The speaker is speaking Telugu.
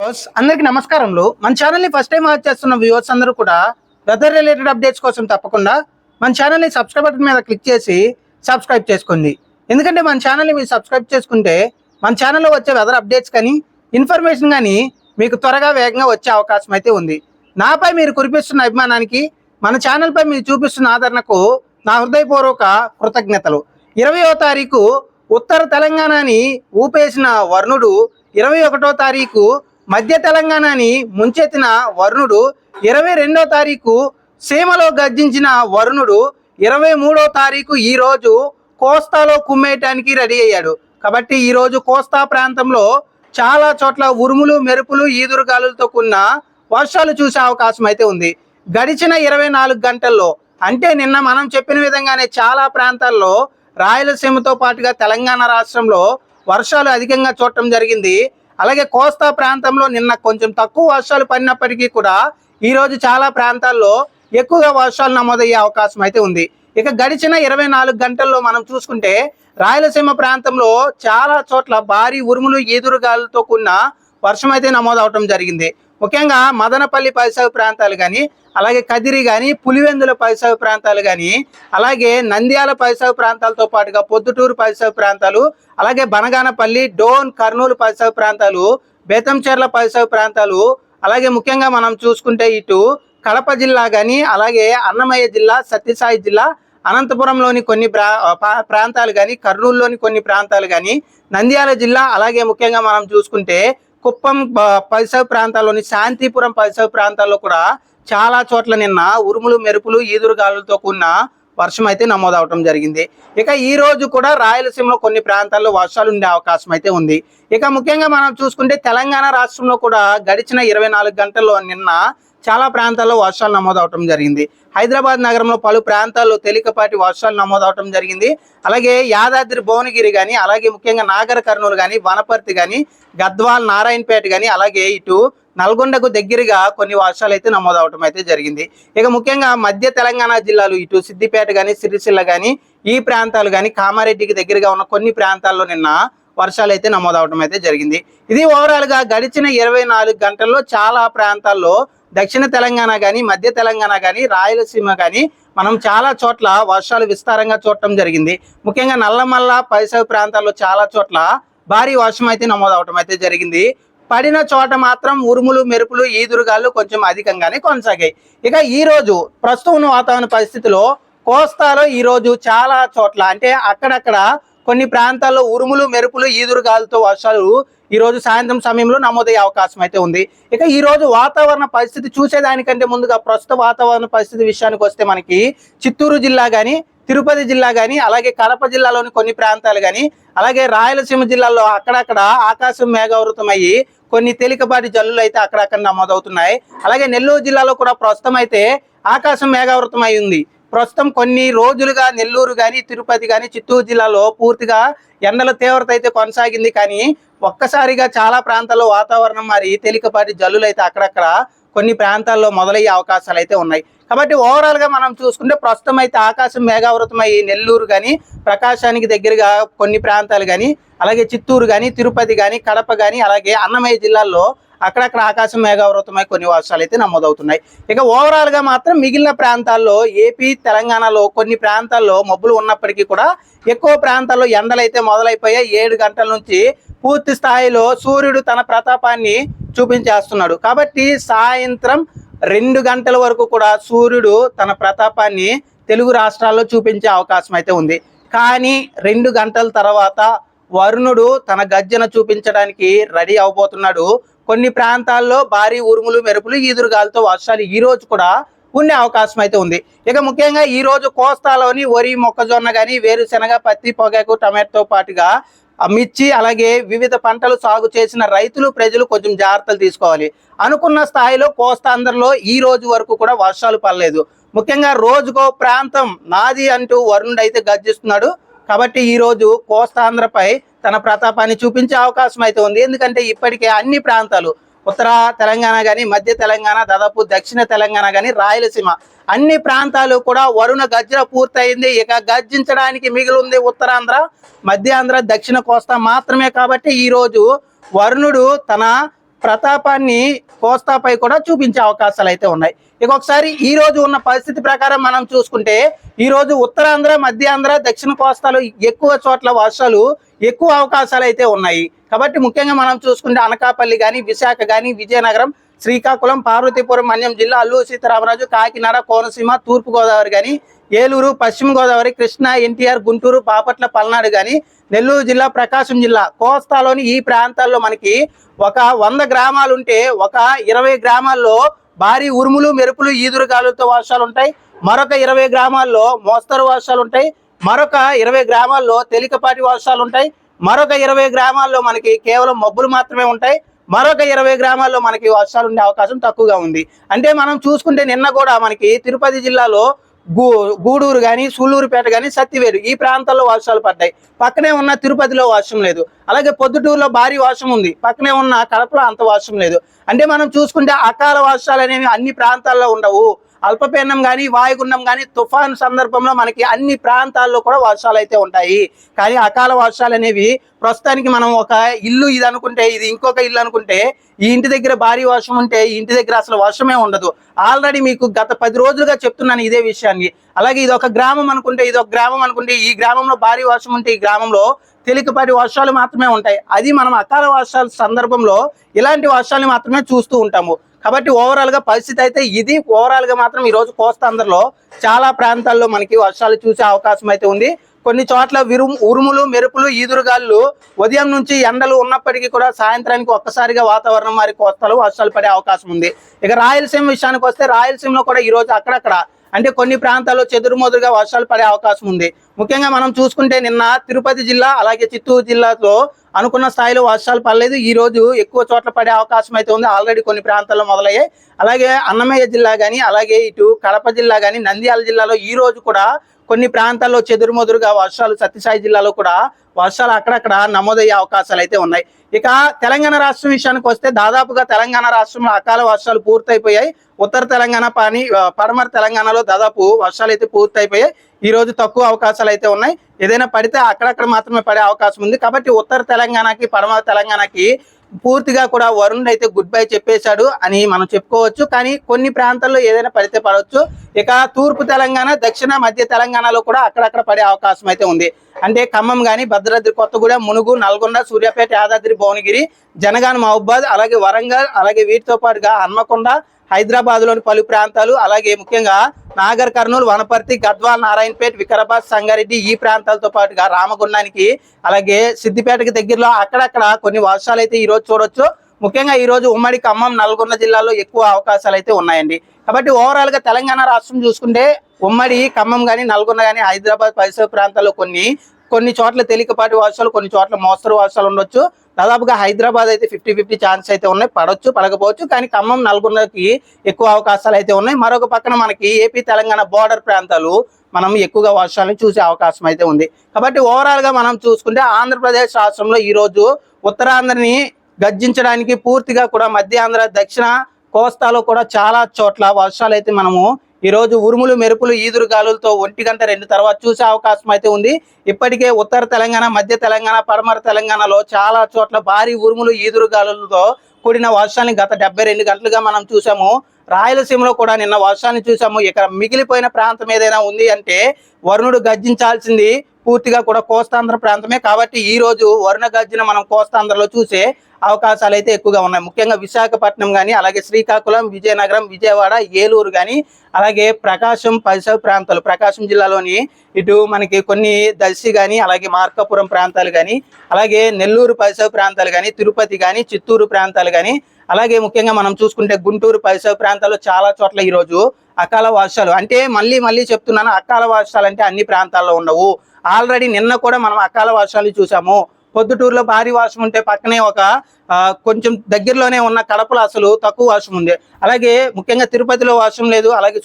అందరికి అందరికీ నమస్కారములు. మన ఛానల్ని ఫస్ట్ టైం వాచ్ చేస్తున్న వ్యూవర్స్ అందరూ కూడా వెదర్ రిలేటెడ్ అప్డేట్స్ కోసం తప్పకుండా మన ఛానల్ని సబ్స్క్రైబ్ బటన్ మీద క్లిక్ చేసి సబ్స్క్రైబ్ చేసుకోండి. ఎందుకంటే మన ఛానల్ని మీరు సబ్స్క్రైబ్ చేసుకుంటే మన ఛానల్లో వచ్చే వెదర్ అప్డేట్స్ కానీ ఇన్ఫర్మేషన్ కానీ మీకు త్వరగా వేగంగా వచ్చే అవకాశం అయితే ఉంది. నాపై మీరు కురిపిస్తున్న అభిమానానికి మన ఛానల్పై మీరు చూపిస్తున్న ఆదరణకు నా హృదయపూర్వక కృతజ్ఞతలు. ఇరవయో తారీఖు ఉత్తర తెలంగాణని ఊపేసిన వరుణుడు ఇరవై ఒకటో తారీఖు మధ్య తెలంగాణని ముంచెత్తిన వరుణుడు ఇరవై రెండో తారీఖు సీమలో గర్జించిన వరుణుడు ఇరవై మూడో తారీఖు ఈరోజు కోస్తాలో కుమ్మేయటానికి రెడీ అయ్యాడు. కాబట్టి ఈరోజు కోస్తా ప్రాంతంలో చాలా చోట్ల ఉరుములు మెరుపులు ఈదురుగాలులతో కూడిన వర్షాలు చూసే అవకాశం అయితే ఉంది. గడిచిన ఇరవై నాలుగు గంటల్లో అంటే నిన్న మనం చెప్పిన విధంగానే చాలా ప్రాంతాల్లో రాయలసీమతో పాటుగా తెలంగాణ రాష్ట్రంలో వర్షాలు అధికంగా చూడటం జరిగింది. అలాగే కోస్తా ప్రాంతంలో నిన్న కొంచెం తక్కువ వర్షాలు పడినప్పటికీ కూడా ఈరోజు చాలా ప్రాంతాల్లో ఎక్కువగా వర్షాలు నమోదయ్యే అవకాశం అయితే ఉంది. ఇక గడిచిన ఇరవై నాలుగు గంటల్లో మనం చూసుకుంటే రాయలసీమ ప్రాంతంలో చాలా చోట్ల భారీ ఉరుములు ఈదురుగాలతో కూడిన వర్షం అయితే నమోదవటం జరిగింది. ముఖ్యంగా మదనపల్లి పరిసర ప్రాంతాలు కానీ అలాగే కదిరి కానీ పులివెందుల పరిసర ప్రాంతాలు కానీ అలాగే నంద్యాల పరిసర ప్రాంతాలతో పాటుగా పొద్దుటూరు పరిసర ప్రాంతాలు అలాగే బనగానపల్లి డోన్ కర్నూలు పరిసర ప్రాంతాలు బేతంచెర్ల పరిసర ప్రాంతాలు అలాగే ముఖ్యంగా మనం చూసుకుంటే ఇటు కడప జిల్లా కానీ అలాగే అన్నమయ్య జిల్లా సత్యసాయి జిల్లా అనంతపురంలోని కొన్ని ప్రా పా- ప్రాంతాలు కానీ కర్నూలులోని కొన్ని ప్రాంతాలు కానీ నంద్యాల జిల్లా అలాగే ముఖ్యంగా మనం చూసుకుంటే కుప్పం ప- పరిసర ప్రాంతాల్లోని శాంతిపురం పరిసర ప్రాంతాల్లో కూడా చాలా చోట్ల నిన్న ఉరుములు మెరుపులు ఈదురుగాలులతో కూడిన వర్షం అయితే నమోదవటం జరిగింది. ఇక ఈ రోజు కూడా రాయలసీమలో కొన్ని ప్రాంతాల్లో వర్షాలు ఉండే అవకాశం అయితే ఉంది. ఇక ముఖ్యంగా మనం చూసుకుంటే తెలంగాణ రాష్ట్రంలో కూడా గడిచిన ఇరవై నాలుగు గంటల్లో నిన్న చాలా ప్రాంతాల్లో వర్షాలు నమోదవటం జరిగింది. హైదరాబాద్ నగరంలో పలు ప్రాంతాల్లో తేలికపాటి వర్షాలు నమోదవటం జరిగింది. అలాగే యాదాద్రి భువనగిరి కానీ అలాగే ముఖ్యంగా నాగర కర్నూలు కానీ వనపర్తి కానీ గద్వాల్ నారాయణపేట కానీ అలాగే ఇటు నల్గొండకు దగ్గరగా కొన్ని వర్షాలు అయితే నమోదవటం అయితే జరిగింది. ఇక ముఖ్యంగా మధ్య తెలంగాణ జిల్లాలు ఇటు సిద్దిపేట కానీ సిరిసిల్ల కానీ ఈ ప్రాంతాలు కానీ కామారెడ్డికి దగ్గరగా ఉన్న కొన్ని ప్రాంతాల్లో నిన్న వర్షాలు అయితే నమోదవటం అయితే జరిగింది. ఇది ఓవరాల్గా గడిచిన ఇరవై నాలుగు గంటల్లో చాలా ప్రాంతాల్లో దక్షిణ తెలంగాణ కానీ మధ్య తెలంగాణ కానీ రాయలసీమ కానీ మనం చాలా చోట్ల వర్షాలు విస్తారంగా చూడటం జరిగింది. ముఖ్యంగా నల్లమల్ల పరిసర ప్రాంతాల్లో చాలా చోట్ల భారీ వర్షం అయితే నమోదవటం అయితే జరిగింది. పడిన చోట మాత్రం ఉరుములు మెరుపులు ఈదురుగాలు కొంచెం అధికంగానే కొనసాగాయి. ఇక ఈ రోజు ప్రస్తుతం ఉన్న వాతావరణ పరిస్థితిలో కోస్తాలో ఈ రోజు చాలా చోట్ల అంటే అక్కడక్కడ కొన్ని ప్రాంతాల్లో ఉరుములు మెరుపులు ఈదురుగాలతో వర్షాలు ఈ రోజు సాయంత్రం సమయంలో నమోదయ్యే అవకాశం అయితే ఉంది. ఇక ఈ రోజు వాతావరణ పరిస్థితి చూసేదానికంటే ముందుగా ప్రస్తుత వాతావరణ పరిస్థితి విషయానికి వస్తే మనకి చిత్తూరు జిల్లా కానీ తిరుపతి జిల్లా కానీ అలాగే కడప జిల్లాలోని కొన్ని ప్రాంతాలు కానీ అలాగే రాయలసీమ జిల్లాలో అక్కడక్కడ ఆకాశం మేఘావృతమయ్యి కొన్ని తేలికపాటి జల్లులు అయితే అక్కడక్కడ నమోదవుతున్నాయి. అలాగే నెల్లూరు జిల్లాలో కూడా ప్రస్తుతం అయితే ఆకాశం మేఘావృతమై ఉంది. ప్రస్తుతం కొన్ని రోజులుగా నెల్లూరు కానీ తిరుపతి కానీ చిత్తూరు జిల్లాలో పూర్తిగా ఎండల తీవ్రత అయితే కొనసాగింది. కానీ ఒక్కసారిగా చాలా ప్రాంతాల్లో వాతావరణం మరి తేలికపాటి జల్లులు అయితే అక్కడక్కడ కొన్ని ప్రాంతాల్లో మొదలయ్యే అవకాశాలు అయితే ఉన్నాయి. కాబట్టి ఓవరాల్గా మనం చూసుకుంటే ప్రస్తుతం అయితే ఆకాశం మేఘావృతమై నెల్లూరు కానీ ప్రకాశానికి దగ్గరగా కొన్ని ప్రాంతాలు కానీ అలాగే చిత్తూరు కానీ తిరుపతి కానీ కడప కానీ అలాగే అన్నమయ్య జిల్లాల్లో అక్కడక్కడ ఆకాశం మేఘావృతమై కొన్ని వర్షాలు అయితే నమోదవుతున్నాయి. ఇక ఓవరాల్గా మాత్రం మిగిలిన ప్రాంతాల్లో ఏపీ తెలంగాణలో కొన్ని ప్రాంతాల్లో మబ్బులు ఉన్నప్పటికీ కూడా ఎక్కువ ప్రాంతాల్లో ఎండలైతే మొదలైపోయాయి. ఏడు గంటల నుంచి పూర్తి స్థాయిలో సూర్యుడు తన ప్రతాపాన్ని చూపించేస్తున్నాడు. కాబట్టి సాయంత్రం రెండు గంటల వరకు కూడా సూర్యుడు తన ప్రతాపాన్ని తెలుగు రాష్ట్రాల్లో చూపించే అవకాశం అయితే ఉంది. కానీ రెండు గంటల తర్వాత వరుణుడు తన గర్జన చూపించడానికి రెడీ అవబోతున్నాడు. కొన్ని ప్రాంతాల్లో భారీ ఉరుములు మెరుపులు ఈదురుగాలతో వర్షాలు ఈ రోజు కూడా ఉండే అవకాశం అయితే ఉంది. ఇక ముఖ్యంగా ఈ రోజు కోస్తాలోని వరి మొక్కజొన్న కానీ వేరుశెనగ పత్తి పొగాకు టమాటోతో పాటుగా మిర్చి అలాగే వివిధ పంటలు సాగు చేసిన రైతులు ప్రజలు కొంచెం జాగ్రత్తలు తీసుకోవాలి. అనుకున్న స్థాయిలో కోస్తాంధ్రలో ఈ రోజు వరకు కూడా వర్షాలు పడలేదు. ముఖ్యంగా రోజుకో ప్రాంతం నాది అంటూ వరుణుడు అయితే గర్జిస్తున్నాడు. కాబట్టి ఈ రోజు కోస్తాంధ్రపై తన ప్రతాపాన్ని చూపించే అవకాశం అయితే ఉంది. ఎందుకంటే ఇప్పటికే అన్ని ప్రాంతాలు ఉత్తర తెలంగాణ కానీ మధ్య తెలంగాణ దాదాపు దక్షిణ తెలంగాణ కానీ రాయలసీమ అన్ని ప్రాంతాలు కూడా వరుణ గర్జన పూర్తయింది. ఇక గర్జించడానికి మిగిలి ఉంది ఉత్తరాంధ్ర మధ్యాంధ్ర దక్షిణ కోస్తా మాత్రమే కాబట్టి ఈరోజు వరుణుడు తన ప్రతాపాన్ని కోస్తాపై కూడా చూపించే అవకాశాలు అయితే ఉన్నాయి. ఇక ఒకసారి ఈ రోజు ఉన్న పరిస్థితి ప్రకారం మనం చూసుకుంటే ఈ రోజు ఉత్తరాంధ్ర మధ్యాంధ్ర దక్షిణ కోస్తాలో ఎక్కువ చోట్ల వర్షాలు ఎక్కువ అవకాశాలు అయితే ఉన్నాయి. కాబట్టి ముఖ్యంగా మనం చూసుకుంటే అనకాపల్లి కానీ విశాఖ కానీ విజయనగరం శ్రీకాకుళం పార్వతీపురం మన్యం జిల్లా అల్లూరు సీతారామరాజు కాకినాడ కోనసీమ తూర్పుగోదావరి కానీ ఏలూరు పశ్చిమ గోదావరి కృష్ణా ఎన్టీఆర్ గుంటూరు బాపట్ల పల్నాడు కానీ నెల్లూరు జిల్లా ప్రకాశం జిల్లా కోస్తాలోని ఈ ప్రాంతాల్లో మనకి ఒక వంద గ్రామాలు ఉంటే ఒక ఇరవై గ్రామాల్లో భారీ ఉరుములు మెరుపులు ఈదురుగాలులతో వర్షాలు ఉంటాయి. మరొక ఇరవై గ్రామాల్లో మోస్తరు వర్షాలు ఉంటాయి. మరొక ఇరవై గ్రామాల్లో తేలికపాటి వర్షాలు ఉంటాయి. మరొక ఇరవై గ్రామాల్లో మనకి కేవలం మబ్బులు మాత్రమే ఉంటాయి. మరొక ఇరవై గ్రామాల్లో మనకి వర్షాలు ఉండే అవకాశం తక్కువగా ఉంది. అంటే మనం చూసుకుంటే నిన్న కూడా మనకి తిరుపతి జిల్లాలో గూడూరు కానీ సూళ్ళూరుపేట కానీ సత్తివేరు. ఈ ప్రాంతాల్లో వర్షాలు పడ్డాయి. పక్కనే ఉన్న తిరుపతిలో వర్షం లేదు. అలాగే పొద్దుటూరులో భారీ వర్షం ఉంది. పక్కనే ఉన్న కడపలో అంత వర్షం లేదు. అంటే మనం చూసుకుంటే అకాల వర్షాలు అనేవి అన్ని ప్రాంతాల్లో ఉండవు. అల్పపీడనం కానీ వాయుగుండం కానీ తుఫాన్ సందర్భంలో మనకి అన్ని ప్రాంతాల్లో కూడా వర్షాలు అయితే ఉంటాయి. కానీ అకాల వర్షాలు అనేవి ప్రస్తుతానికి మనం ఒక ఇల్లు ఇది అనుకుంటే ఇది ఇంకొక ఇల్లు అనుకుంటే ఈ ఇంటి దగ్గర భారీ వర్షం ఉంటే ఈ ఇంటి దగ్గర అసలు వర్షమే ఉండదు. ఆల్రెడీ మీకు గత పది రోజులుగా చెప్తున్నాను ఇదే విషయాన్ని. అలాగే ఇది ఒక గ్రామం అనుకుంటే ఇది ఒక గ్రామం అనుకుంటే ఈ గ్రామంలో భారీ వర్షం ఉంటే ఈ గ్రామంలో తేలికపాటి వర్షాలు మాత్రమే ఉంటాయి. అది మనం అకాల వర్షాల సందర్భంలో ఇలాంటి వర్షాలు మాత్రమే చూస్తూ ఉంటాము. కాబట్టి ఓవరాల్గా పరిస్థితి అయితే ఇది. ఓవరాల్గా మాత్రం ఈరోజు కోస్తాంధ్రలో చాలా ప్రాంతాల్లో మనకి వర్షాలు చూసే అవకాశం అయితే ఉంది. కొన్ని చోట్ల విరు ఉరుములు మెరుపులు ఈదురుగాళ్ళు ఉదయం నుంచి ఎండలు ఉన్నప్పటికీ కూడా సాయంత్రానికి ఒక్కసారిగా వాతావరణం మారి కోస్తాలు వర్షాలు పడే అవకాశం ఉంది. ఇక రాయలసీమ విషయానికి వస్తే రాయలసీమలో కూడా ఈ రోజు అక్కడక్కడ అంటే కొన్ని ప్రాంతాల్లో చెదురుమదురుగా వర్షాలు పడే అవకాశం ఉంది. ముఖ్యంగా మనం చూసుకుంటే నిన్న తిరుపతి జిల్లా అలాగే చిత్తూరు జిల్లాలో అనుకున్న స్థాయిలో వర్షాలు పడలేదు. ఈ రోజు ఎక్కువ చోట్ల పడే అవకాశం అయితే ఉంది. ఆల్రెడీ కొన్ని ప్రాంతాల్లో మొదలయ్యాయి. అలాగే అన్నమయ్య జిల్లా కానీ అలాగే ఇటు కడప జిల్లా కానీ నంద్యాల జిల్లాలో ఈ రోజు కూడా కొన్ని ప్రాంతాల్లో చెదురుమదురుగా వర్షాలు సత్యసాయి జిల్లాలో కూడా వర్షాలు అక్కడక్కడ నమోదయ్యే అవకాశాలు అయితే ఉన్నాయి. ఇక తెలంగాణ రాష్ట్రం విషయానికి వస్తే దాదాపుగా తెలంగాణ రాష్ట్రంలో అకాల వర్షాలు పూర్తయిపోయాయి. ఉత్తర తెలంగాణ పని పడమర తెలంగాణలో దాదాపు వర్షాలు అయితే పూర్తయిపోయాయి. ఈ రోజు తక్కువ అవకాశాలు అయితే ఉన్నాయి. ఏదైనా పడితే అక్కడక్కడ మాత్రమే పడే అవకాశం ఉంది. కాబట్టి ఉత్తర తెలంగాణకి పడమర తెలంగాణకి పూర్తిగా కూడా వరుణ్ అయితే గుడ్ బై చెప్పేశాడు అని మనం చెప్పుకోవచ్చు. కానీ కొన్ని ప్రాంతాల్లో ఏదైనా పడితే పడవచ్చు. ఇక తూర్పు తెలంగాణ దక్షిణ మధ్య తెలంగాణలో కూడా అక్కడక్కడ పడే అవకాశం అయితే ఉంది. అంటే ఖమ్మం కానీ భద్రాద్రి కొత్తగూడెం మునుగు నల్గొండ సూర్యాపేట యాదాద్రి భువనగిరి జనగాన్ మహబాద్ అలాగే వరంగల్ అలాగే వీటితో పాటుగా హన్మకొండ హైదరాబాద్లోని పలు ప్రాంతాలు అలాగే ముఖ్యంగా నాగర్ కర్నూలు వనపర్తి గద్వాల్ నారాయణపేట్ వికారాబాద్ సంగారెడ్డి ఈ ప్రాంతాలతో పాటుగా రామగుండానికి అలాగే సిద్దిపేటకి దగ్గరలో అక్కడక్కడ కొన్ని వర్షాలు అయితే ఈరోజు చూడొచ్చు. ముఖ్యంగా ఈ రోజు ఉమ్మడి ఖమ్మం నల్గొండ జిల్లాలో ఎక్కువ అవకాశాలు అయితే ఉన్నాయండి. కాబట్టి ఓవరాల్గా తెలంగాణ రాష్ట్రం చూసుకుంటే ఉమ్మడి ఖమ్మం కానీ నల్గొండ కానీ హైదరాబాద్ పరిసర ప్రాంతాల్లో కొన్ని కొన్ని చోట్ల తేలికపాటి వర్షాలు కొన్ని చోట్ల మోస్తరు వర్షాలు ఉండొచ్చు. దాదాపుగా హైదరాబాద్ అయితే ఫిఫ్టీ ఫిఫ్టీ ఛాన్స్ అయితే ఉన్నాయి. పడవచ్చు పడకపోవచ్చు. కానీ ఖమ్మం నల్గొండకి ఎక్కువ అవకాశాలు అయితే ఉన్నాయి. మరొక పక్కన మనకి ఏపీ తెలంగాణ బోర్డర్ ప్రాంతాలు మనం ఎక్కువగా వర్షాలను చూసే అవకాశం అయితే ఉంది. కాబట్టి ఓవరాల్గా మనం చూసుకుంటే ఆంధ్రప్రదేశ్ రాష్ట్రంలో ఈరోజు ఉత్తరాంధ్రని గర్జించడానికి పూర్తిగా కూడా మధ్యాంధ్ర దక్షిణ కోస్తాలో కూడా చాలా చోట్ల వర్షాలు అయితే మనము ఈరోజు ఉరుములు మెరుపులు ఈదురు గాలులతో ఒంటి గంట రెండు తర్వాత చూసే అవకాశం అయితే ఉంది. ఇప్పటికే ఉత్తర తెలంగాణ మధ్య తెలంగాణ పడమర తెలంగాణలో చాలా చోట్ల భారీ ఉరుములు ఈదురు గాలులతో కూడిన వర్షాన్ని గత డెబ్బై రెండు గంటలుగా మనం చూసాము. రాయలసీమలో కూడా నిన్న వర్షాన్ని చూసాము. ఇక్కడ మిగిలిపోయిన ప్రాంతం ఏదైనా ఉంది అంటే వరుణుడు గర్జించాల్సింది పూర్తిగా కూడా కోస్తాంధ్ర ప్రాంతమే. కాబట్టి ఈ రోజు వరుణ గర్జన మనం కోస్తాంధ్రలో చూసే అవకాశాలు అయితే ఎక్కువగా ఉన్నాయి. ముఖ్యంగా విశాఖపట్నం కానీ అలాగే శ్రీకాకుళం విజయనగరం విజయవాడ ఏలూరు కానీ అలాగే ప్రకాశం పరిసర ప్రాంతాలు ప్రకాశం జిల్లాలోని ఇటు మనకి కొన్ని దర్శి కానీ అలాగే మార్కాపురం ప్రాంతాలు కానీ అలాగే నెల్లూరు పరిసర ప్రాంతాలు కానీ తిరుపతి కానీ చిత్తూరు ప్రాంతాలు కానీ అలాగే ముఖ్యంగా మనం చూసుకుంటే గుంటూరు పరిసర ప్రాంతాల్లో చాలా చోట్ల ఈరోజు అకాల వర్షాలు. అంటే మళ్ళీ మళ్ళీ చెప్తున్నాను అకాల వర్షాలు అంటే అన్ని ప్రాంతాల్లో ఉండవు. ఆల్రెడీ నిన్న కూడా మనం అకాల వర్షాలు చూసాము. పొద్దుటూరులో భారీ వర్షం ఉంటే పక్కనే ఒక ఆ, కొంచెం దగ్గరలోనే ఉన్న కడపలో అసలు తక్కువ వర్షం ఉంది. అలాగే ముఖ్యంగా తిరుపతిలో వర్షం లేదు అలాగే